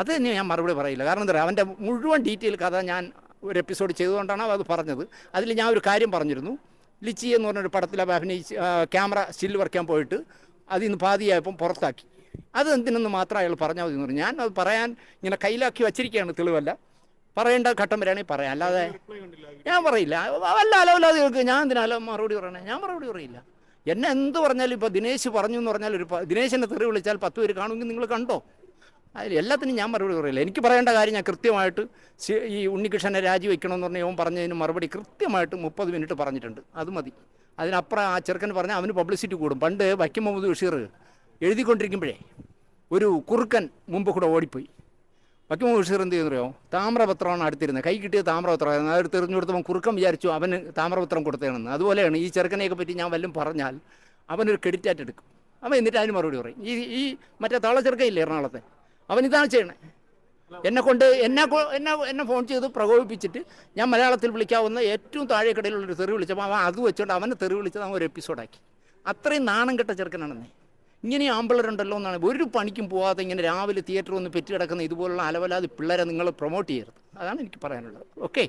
അത് തന്നെ ഞാൻ മറുപടി പറയില്ല. കാരണം എന്താ പറയുക അവന്റെ മുഴുവൻ ഡീറ്റെയിൽ കഥ ഞാൻ ഒരു എപ്പിസോഡ് ചെയ്തുകൊണ്ടാണ് അത് പറഞ്ഞത്. അതിൽ ഞാൻ ഒരു കാര്യം പറഞ്ഞിരുന്നു. ലിച്ചി എന്ന് പറഞ്ഞൊരു പടത്തിൽ അഭിനയിച്ച് ക്യാമറ സ്റ്റിൽ വരയ്ക്കാൻ പോയിട്ട് അതിൽ നിന്ന് പാതിയായപ്പം പുറത്താക്കി. അത് എന്തിനെന്ന് മാത്രം അയാൾ പറഞ്ഞാൽ മതി എന്ന് പറഞ്ഞു. ഞാൻ അത് പറയാൻ ഇങ്ങനെ കയ്യിലാക്കി വച്ചിരിക്കുകയാണ് തെളിവല്ല. പറയേണ്ട ഘട്ടം വരികയാണെങ്കിൽ പറയാം. അല്ലാതെ ഞാൻ പറയില്ല. വല്ല അലവല്ലാതെ കേൾക്ക്. ഞാൻ എന്തിനാലോ മറുപടി പറയണേ? ഞാൻ മറുപടി പറയില്ല. എന്നെ എന്ത് പറഞ്ഞാലും ഇപ്പോൾ ദിനേശ് പറഞ്ഞു എന്ന് പറഞ്ഞാൽ ഒരു ദിനേശിനെ തെറി വിളിച്ചാൽ പത്ത് പേര് കാണുമെങ്കിൽ നിങ്ങൾ കണ്ടോ? അതിൽ എല്ലാത്തിനും ഞാൻ മറുപടി പറയില്ല. എനിക്ക് പറയേണ്ട കാര്യം ഞാൻ കൃത്യമായിട്ട് ഈ ഉണ്ണികൃഷ്ണനെ രാജിവെക്കണമെന്ന് പറഞ്ഞ് അവൻ പറഞ്ഞതിന് മറുപടി കൃത്യമായിട്ട് മുപ്പത് മിനിറ്റ് പറഞ്ഞിട്ടുണ്ട്. അത് മതി. അതിനപ്പുറം ആ ചെറുക്കൻ പറഞ്ഞാൽ അവന് പബ്ലിസിറ്റി കൂടും. പണ്ട് വൈക്കം മുഹമ്മദ് ബഷീർ എഴുതിക്കൊണ്ടിരിക്കുമ്പോഴേ ഒരു കുറുക്കൻ മുമ്പ് കൂടെ ഓടിപ്പോയി. വൈക്കം മുഹമ്മദ് ബഷീർ എന്ത് ചെയ്യുന്നറിയോ? താമ്രപത്രമാണ് അടുത്തിരുന്നത്. കൈ കിട്ടിയ താമ്രപത്രമായിരുന്നു. അത് തെറിഞ്ഞു കൊടുത്തപ്പോൾ കുറുക്കൻ വിചാരിച്ചു അവന് താമ്രപത്രം കൊടുത്തതാണെന്ന് അതുപോലെയാണ് ഈ ചെറുക്കനെയൊക്കെ പറ്റി ഞാൻ വല്ലതും പറഞ്ഞാൽ അവനൊരു ക്രെഡിറ്റ് ആയിട്ട് എടുക്കും. അവൻ എന്നിട്ട് അതിന് മറുപടി പറയും. ഈ ഈ മറ്റേ താള ചെറുക്കയില്ലേ എറണാകുളത്തെ? അവൻ ഇതാണ് ചെയ്യണേ. എന്നെ കൊണ്ട് എന്നെ എന്നെ എന്നെ ഫോൺ ചെയ്ത് പ്രകോപിപ്പിച്ചിട്ട് ഞാൻ മലയാളത്തിൽ വിളിക്കാവുന്ന ഏറ്റവും താഴെക്കടയിലുള്ളൊരു തെറി വിളിച്ചപ്പോൾ അവൻ അത് വെച്ചുകൊണ്ട് അവനെ തെറി വിളിച്ചത് അവൻ ഒരു എപ്പിസോഡാക്കി അത്രയും നാണം കെട്ട ചെറുക്കനാണെന്നേ ഇങ്ങനെ ആമ്പിളരുണ്ടല്ലോ എന്നാണ് ഒരു പണിക്കും പോവാതെ ഇങ്ങനെ രാവിലെ തിയേറ്റർ ഒന്ന് പെറ്റി കിടക്കുന്ന ഇതുപോലുള്ള അലവലാതി പിള്ളേരെ നിങ്ങൾ പ്രൊമോട്ട് ചെയ്യരുത്. അതാണ് എനിക്ക് പറയാനുള്ളത്. ഓക്കെ